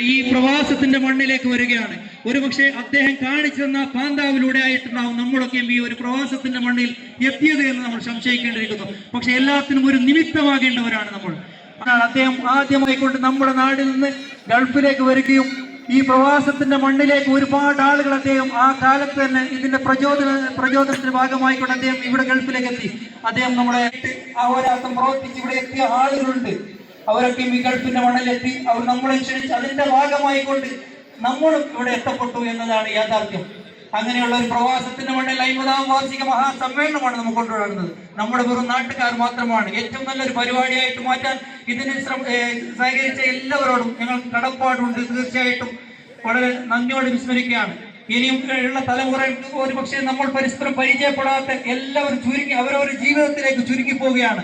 ഈ പ്രവാസത്തിന്റെ മണ്ണിലേക്ക് വരികയാണ്. ഒരുപക്ഷെ അദ്ദേഹം കാണിച്ചു തന്ന പാന്താവിലൂടെ ആയിട്ടുണ്ടാവും നമ്മളൊക്കെയും ഈ ഒരു പ്രവാസത്തിന്റെ മണ്ണിൽ എത്തിയത് എന്ന് നമ്മൾ സംശയിക്കേണ്ടിയിരിക്കുന്നു. പക്ഷെ എല്ലാത്തിനും ഒരു നിമിത്തമാകേണ്ടവരാണ് നമ്മൾ. അതാണ് അദ്ദേഹം ആദ്യമായി കൊണ്ട് നമ്മുടെ നാടിൽ നിന്ന് ഗൾഫിലേക്ക് വരികയും ഈ പ്രവാസത്തിന്റെ മണ്ണിലേക്ക് ഒരുപാട് ആളുകൾ അദ്ദേഹം ആ കാലത്ത് തന്നെ ഇതിന്റെ പ്രചോദന പ്രചോദനത്തിന്റെ ഭാഗമായിക്കൊണ്ട് അദ്ദേഹം ഇവിടെ ഗൾഫിലേക്ക് എത്തി. അദ്ദേഹം നമ്മുടെ അവരാസം പ്രവർത്തിച്ച് ഇവിടെ എത്തിയ ആളുകളുണ്ട്. അവരൊക്കെ മികൾപ്പിന്റെ മണ്ണിലെത്തി. അവർ നമ്മളെ ക്ഷണിച്ച് അതിന്റെ ഭാഗമായിക്കൊണ്ട് നമ്മളും ഇവിടെ എത്തപ്പെട്ടു എന്നതാണ് യാഥാർത്ഥ്യം. അങ്ങനെയുള്ള ഒരു പ്രവാസത്തിന്റെ മണ്ണിൽ അമ്പതാം വാർഷിക മഹാസമ്മേളനമാണ് നമുക്ക് കൊണ്ടുവരുന്നത്. നമ്മുടെ വെറും നാട്ടുകാർ മാത്രമാണ്. ഏറ്റവും നല്ലൊരു പരിപാടിയായിട്ട് മാറ്റാൻ ഇതിനെ സഹകരിച്ച എല്ലാവരോടും ഞങ്ങൾ കടപ്പാടുണ്ട് തീർച്ചയായിട്ടും. വളരെ നന്ദിയോട് വിസ്മരിക്കുകയാണ്. ഇനിയും ഉള്ള തലമുറകൾക്ക് ഒരു പക്ഷേ നമ്മൾ പരസ്പരം പരിചയപ്പെടാത്ത എല്ലാവരും ചുരുങ്ങി അവരവരുടെ ജീവിതത്തിലേക്ക് ചുരുങ്ങി പോവുകയാണ്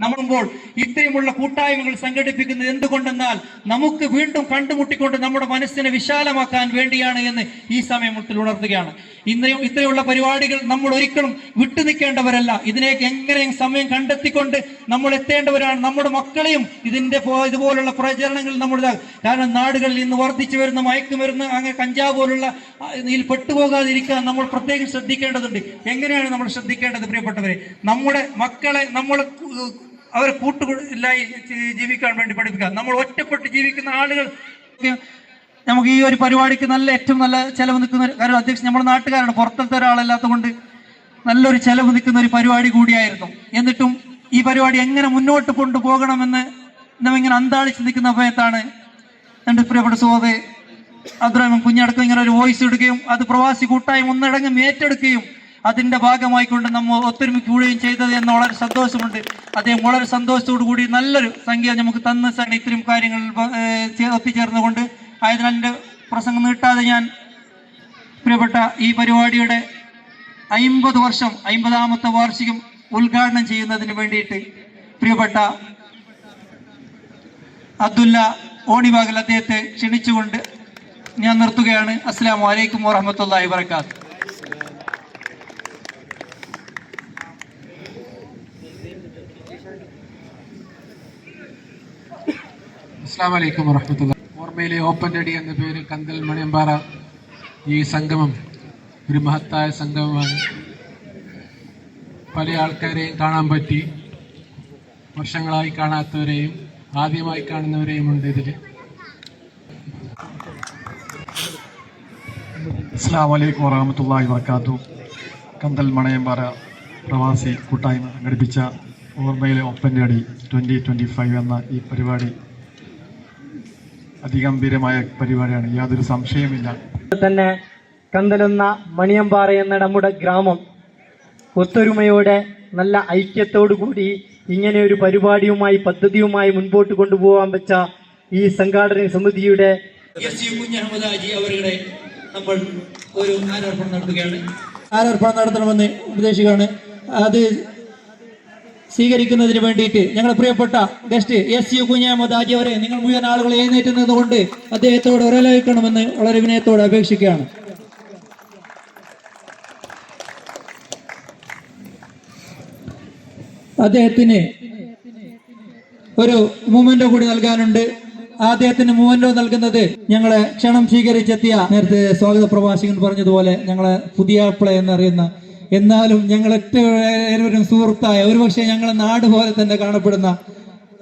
നമ്മളുമ്പോൾ ഇത്രയുമുള്ള കൂട്ടായ്മകൾ സംഘടിപ്പിക്കുന്നത് എന്തുകൊണ്ടെന്നാൽ നമുക്ക് വീണ്ടും കണ്ടുമുട്ടിക്കൊണ്ട് നമ്മുടെ മനസ്സിനെ വിശാലമാക്കാൻ വേണ്ടിയാണ് എന്ന് ഈ സമയത്തിൽ ഉണർത്തുകയാണ്. ഇന്നയും ഇത്രയുള്ള പരിപാടികൾ നമ്മൾ ഒരിക്കലും വിട്ടു നിൽക്കേണ്ടവരല്ല. ഇതിനേക്ക് എങ്ങനെയും സമയം കണ്ടെത്തിക്കൊണ്ട് നമ്മൾ എത്തേണ്ടവരാണ്. നമ്മുടെ മക്കളെയും ഇതിന്റെ ഇതുപോലുള്ള പ്രചരണങ്ങൾ നമ്മൾ കാരണം നാടുകളിൽ ഇന്ന് വർദ്ധിച്ചു വരുന്ന മയക്കുമരുന്ന് അങ്ങനെ കഞ്ചാവ് പോലുള്ള ഇതിൽ പെട്ടുപോകാതിരിക്കാൻ നമ്മൾ പ്രത്യേകം ശ്രദ്ധിക്കേണ്ടതുണ്ട്. എങ്ങനെയാണ് നമ്മൾ ശ്രദ്ധിക്കേണ്ടത് പ്രിയപ്പെട്ടവരെ? നമ്മുടെ മക്കളെ നമ്മൾ അവരെ കൂട്ടുകൊല്ലായി ജീവിക്കാൻ വേണ്ടി പഠിപ്പിക്കുക നമ്മൾ ഒറ്റപ്പെട്ട് ജീവിക്കുന്ന ആളുകൾ നമുക്ക് ഈ ഒരു പരിപാടിക്ക് നല്ല ഏറ്റവും നല്ല ചെലവ് നിൽക്കുന്ന കാരണം അധ്യക്ഷൻ നമ്മുടെ നാട്ടുകാരാണ്. പുറത്തത്തെ ഒരാളല്ലാത്ത കൊണ്ട് നല്ലൊരു ചെലവ് നിൽക്കുന്ന ഒരു പരിപാടി കൂടിയായിരുന്നു. എന്നിട്ടും ഈ പരിപാടി എങ്ങനെ മുന്നോട്ട് കൊണ്ടുപോകണമെന്ന് നമ്മിങ്ങനെ അന്താളിച്ച് നിൽക്കുന്ന സമയത്താണ് എന്റെ പ്രിയപ്പെട്ട സുഹൃത്ത് അബ്ദുറഹ്മാൻ കുഞ്ഞടക്കം ഇങ്ങനെ ഒരു വോയിസ് ഇടുകയും അത് പ്രവാസി കൂട്ടായ്മ ഒന്നടങ്കം ഏറ്റെടുക്കുകയും അതിന്റെ ഭാഗമായിക്കൊണ്ട് നമ്മൾ ഒത്തൊരുമിക്കുകയും ചെയ്തത് എന്ന് വളരെ സന്തോഷമുണ്ട്. അദ്ദേഹം വളരെ സന്തോഷത്തോടു കൂടി നല്ലൊരു സംഖ്യ നമുക്ക് തന്ന ഇത്തരം കാര്യങ്ങൾ എത്തിച്ചേർന്നുകൊണ്ട് ആയതിനാൽ എന്റെ പ്രസംഗം നീട്ടാതെ ഞാൻ പ്രിയപ്പെട്ട ഈ പരിപാടിയുടെ അയിമ്പത് വർഷം അയിമ്പതാമത്തെ വാർഷികം ഉദ്ഘാടനം ചെയ്യുന്നതിന് വേണ്ടിയിട്ട് പ്രിയപ്പെട്ട അബ്ദുല്ല ഓണിബാഗൽ അദ്ദേഹത്തെ ക്ഷണിച്ചുകൊണ്ട് ഞാൻ നിർത്തുകയാണ്. അസ്സാം വലൈക്കും വാഹമത്തല്ലാഹി വർക്കാത്ത് അസ്സാം വലൈക്കും വറഹമത്തുള്ള. ഓർമ്മയിലെ ഓപ്പൺ അടി എന്ന പേര് കന്തൽ മണിയമ്പാറ ഈ സംഗമം ഒരു മഹത്തായ സംഗമമാണ്. പല ആൾക്കാരെയും കാണാൻ പറ്റി. വർഷങ്ങളായി കാണാത്തവരെയും ആദ്യമായി കാണുന്നവരെയും ഉണ്ട് ഇതിൽ അസ്സാം വലൈക്കും വറഹമത്തല്ലാഹി വർക്കാത്തു കന്തൽ മണയമ്പാറ പ്രവാസി കൂട്ടായ്മ സംഘടിപ്പിച്ച ഓർമ്മയിലെ ഒപ്പന്റെ അടി ട്വന്റി ട്വന്റി ഫൈവ് എന്ന ഈ പരിപാടി അതിഗംഭീരമായ പരിപാടിയാണ്. യാതൊരു സംശയമില്ല തന്നെ കന്തലുന്ന മണിയമ്പാറ എന്ന നമ്മുടെ ഗ്രാമം ഒത്തൊരുമയോടെ നല്ല ഐക്യത്തോടു കൂടി ഇങ്ങനെ ഒരു പരിപാടിയുമായി പദ്ധതിയുമായി മുൻപോട്ട് കൊണ്ടുപോകാൻ വെച്ച ഈ സംഘാടന സമിതിയുടെ എസ് അവരുടെ നമ്മൾ ഒരു ആരോപണം നടത്തുകയാണ്. ആരോപണം നടത്തണമെന്ന് ഉപദേശിക്കുകയാണ് അത് സ്വീകരിക്കുന്നതിന് വേണ്ടിയിട്ട് ഞങ്ങളുടെ പ്രിയപ്പെട്ട ഗസ്റ്റ് എസ് യു അവരെ നിങ്ങൾ മുഴുവൻ ആളുകൾ എഴുന്നേറ്റ് നിന്നുകൊണ്ട് അദ്ദേഹത്തോട് ഒരലയിക്കണമെന്ന് വളരെ വിനയത്തോട് അപേക്ഷിക്കുകയാണ്. അദ്ദേഹത്തിന് ഒരു മൂമെന്റോ കൂടി നൽകാനുണ്ട്. അദ്ദേഹത്തിന് മൂമെന്റോ നൽകുന്നത് ഞങ്ങളെ ക്ഷണം സ്വീകരിച്ചെത്തിയ നേരത്തെ സ്വാഗത പ്രഭാഷകൻ പറഞ്ഞതുപോലെ ഞങ്ങളെ പുതിയ പ്ലേ എന്നറിയുന്ന എന്നാലും ഞങ്ങൾ ഏറ്റവും സുഹൃത്തായ ഒരുപക്ഷെ ഞങ്ങളെ നാട് പോലെ തന്നെ കാണപ്പെടുന്ന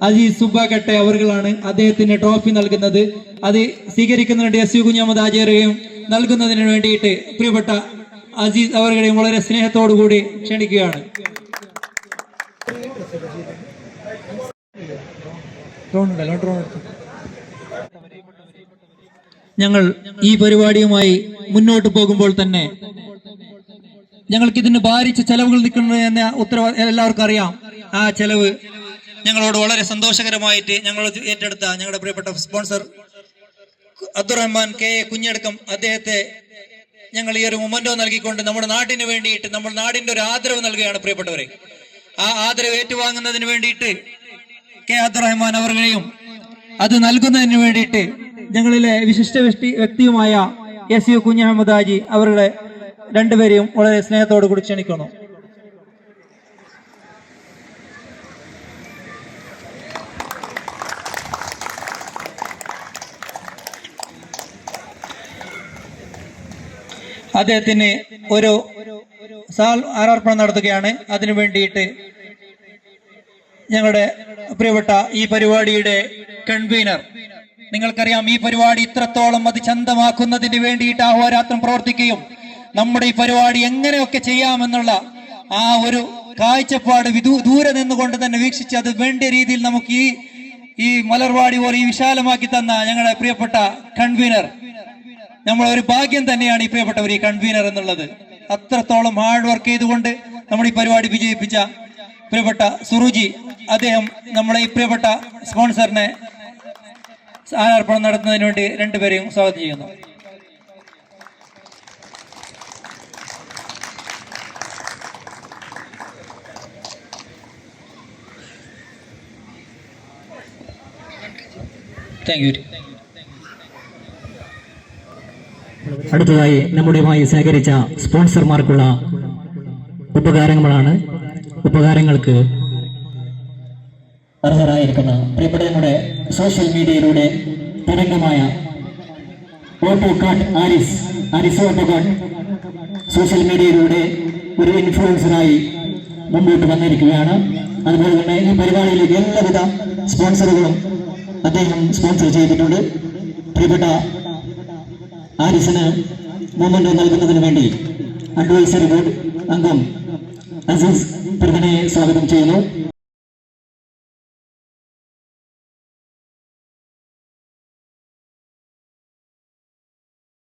അജീസ് സുബാക്കട്ടെ അവരുകളാണ് അദ്ദേഹത്തിന് ട്രോഫി നൽകുന്നത്. അത് സ്വീകരിക്കുന്നതിന് എസ് യു കുഞ്ഞഹമ്മദ് ആചാര്യയും നൽകുന്നതിന് വേണ്ടിയിട്ട് പ്രിയപ്പെട്ട അജീസ് അവരുടെയും വളരെ സ്നേഹത്തോടു കൂടി ക്ഷണിക്കുകയാണ്. ഞങ്ങൾ ഈ പരിപാടിയുമായി മുന്നോട്ട് പോകുമ്പോൾ തന്നെ ഞങ്ങൾക്ക് ഇതിന് ഭാരിച്ച ചെലവുകൾ നിൽക്കുന്നത് എന്ന ഉത്തരവ് എല്ലാവർക്കും അറിയാം. ആ ചെലവ്. ഞങ്ങളോട് വളരെ സന്തോഷകരമായിട്ട് ഞങ്ങളോട് ഏറ്റെടുത്ത ഞങ്ങളുടെ പ്രിയപ്പെട്ട സ്പോൺസർ അബ്ദുറഹ്മാൻ കെ എ കുഞ്ഞടക്കം അദ്ദേഹത്തെ ഞങ്ങൾ ഈ ഒരു മൊമെന്റോ നൽകിക്കൊണ്ട് നമ്മുടെ നാടിന് വേണ്ടിയിട്ട് നമ്മുടെ നാടിന്റെ ഒരു ആദരവ് നൽകുകയാണ് പ്രിയപ്പെട്ടവരെ. ആ ആദരവ് ഏറ്റുവാങ്ങുന്നതിന് വേണ്ടിയിട്ട് കെ അബ്ദുറഹ്മാൻ അവരുടെയും അത് നൽകുന്നതിന് വേണ്ടിയിട്ട് ഞങ്ങളിലെ വിശിഷ്ട വ്യക്തി വ്യക്തിയുമായ എസ് യു കുഞ്ഞഹമ്മദ് ഹാജി അവരുടെ രണ്ടുപേരെയും വളരെ സ്നേഹത്തോടു കൂടി ക്ഷണിക്കുന്നു. അദ്ദേഹത്തിന് ഒരു സാൽ ആരാർപ്പണം നടത്തുകയാണ്. അതിനു വേണ്ടിയിട്ട് ഞങ്ങളുടെ പ്രിയപ്പെട്ട ഈ പരിപാടിയുടെ കൺവീനർ നിങ്ങൾക്കറിയാം ഈ പരിപാടി ഇത്രത്തോളം അത് ചന്തമാക്കുന്നതിന് വേണ്ടിയിട്ട് അഹോരാത്രം പ്രവർത്തിക്കുകയും നമ്മുടെ ഈ പരിപാടി എങ്ങനെയൊക്കെ ചെയ്യാമെന്നുള്ള ആ ഒരു കാഴ്ചപ്പാട് വിദൂ- ദൂരെ നിന്നുകൊണ്ട് തന്നെ വീക്ഷിച്ച് അത് വേണ്ട രീതിയിൽ നമുക്ക് ഈ ഈ മലർവാടി പോലെ ഈ വിശാലമാക്കി തന്ന ഞങ്ങളുടെ പ്രിയപ്പെട്ട കൺവീനർ. നമ്മളെ ഒരു ഭാഗ്യം തന്നെയാണ് ഈ പ്രിയപ്പെട്ടവർ ഈ കൺവീനർ എന്നുള്ളത്. അത്രത്തോളം ഹാർഡ് വർക്ക് ചെയ്തുകൊണ്ട് നമ്മൾ ഈ പരിപാടി വിജയിപ്പിച്ച പ്രിയപ്പെട്ട സുറുജി അദ്ദേഹം നമ്മളെ ഈ പ്രിയപ്പെട്ട സ്പോൺസറിനെ സ്ഥാനാർപ്പണം നടത്തുന്നതിന് വേണ്ടി രണ്ടുപേരെയും സ്വാഗതം ചെയ്യുന്നു. താങ്ക് യു അടുത്തതായി നമ്മുടെയുമായി സഹകരിച്ച സ്പോൺസർമാർക്കുള്ള ഉപകാരങ്ങളാണ് ഉപകാരങ്ങൾക്ക് അർഹരായിരിക്കുന്ന പ്രിയപ്പെട്ട നമ്മുടെ സോഷ്യൽ മീഡിയയിലൂടെ തരംഗമായ ഓട്ടോ കാട്ട് ആരിസ് ആരിസ് ഓട്ടോ കാട്ട് സോഷ്യൽ മീഡിയയിലൂടെ ഒരു ഇൻഫ്ലുവൻസറായി മുമ്പോട്ട് വന്നിരിക്കുകയാണ്. അതുപോലെ തന്നെ ഈ പരിപാടിയിലേക്ക് എല്ലാവിധ സ്പോൺസറുകളും അദ്ദേഹം സ്പോൺസർ ചെയ്തിട്ടുണ്ട് പ്രിയപ്പെട്ട ആരിസിന് മൂമെന്റ് നൽകുന്നതിന് വേണ്ടി അഡ്വൈസറി ബോർഡ് അംഗം അസീസ് പ്രധാനെ സ്വാഗതം ചെയ്യുന്നു.